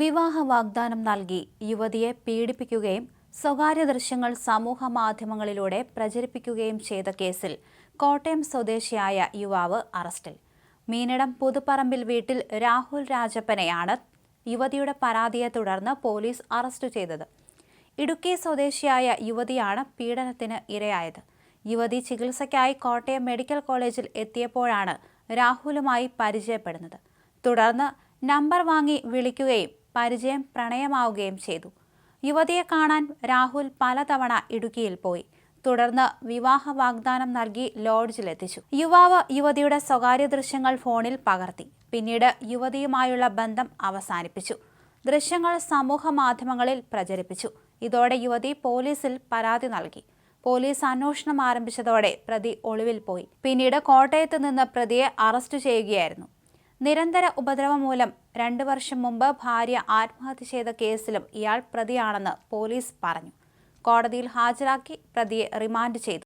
വിവാഹ വാഗ്ദാനം നൽകി യുവതിയെ പീഡിപ്പിക്കുകയും സ്വകാര്യ ദൃശ്യങ്ങൾ സമൂഹ മാധ്യമങ്ങളിലൂടെ പ്രചരിപ്പിക്കുകയും ചെയ്ത കേസിൽ കോട്ടയം സ്വദേശിയായ യുവാവ് അറസ്റ്റിൽ. മീനടം പുതുപ്പറമ്പിൽ വീട്ടിൽ രാഹുൽ രാജപ്പനെയാണ് യുവതിയുടെ പരാതിയെ തുടർന്ന് പോലീസ് അറസ്റ്റ് ചെയ്തത്. ഇടുക്കി സ്വദേശിയായ യുവതിയാണ് പീഡനത്തിന് ഇരയായത്. യുവതി ചികിത്സയ്ക്കായി കോട്ടയം മെഡിക്കൽ കോളേജിൽ എത്തിയപ്പോഴാണ് രാഹുലുമായി പരിചയപ്പെടുന്നത്. തുടർന്ന് നമ്പർ വാങ്ങി വിളിക്കുകയും പരിചയം പ്രണയമാവുകയും ചെയ്തു. യുവതിയെ കാണാൻ രാഹുൽ പലതവണ ഇടുക്കിയിൽ പോയി. തുടർന്ന് വിവാഹ വാഗ്ദാനം നൽകി ലോഡ്ജിലെത്തിച്ചു. യുവാവ് യുവതിയുടെ സ്വകാര്യ ദൃശ്യങ്ങൾ ഫോണിൽ പകർത്തി. പിന്നീട് യുവതിയുമായുള്ള ബന്ധം അവസാനിപ്പിച്ചു. ദൃശ്യങ്ങൾ സമൂഹ മാധ്യമങ്ങളിൽ പ്രചരിപ്പിച്ചു. ഇതോടെ യുവതി പോലീസിൽ പരാതി നൽകി. പോലീസ് അന്വേഷണം ആരംഭിച്ചതോടെ പ്രതി ഒളിവിൽ പോയി. പിന്നീട് കോട്ടയത്ത് നിന്ന് പ്രതിയെ അറസ്റ്റ് ചെയ്യുകയായിരുന്നു. നിരന്തര ഉപദ്രവം മൂലം രണ്ടു വർഷം മുമ്പ് ഭാര്യ ആത്മഹത്യ ചെയ്ത കേസിലും ഇയാൾ പ്രതിയാണെന്ന് പോലീസ് പറഞ്ഞു. കോടതിയിൽ ഹാജരാക്കി പ്രതിയെ റിമാൻഡ് ചെയ്തു.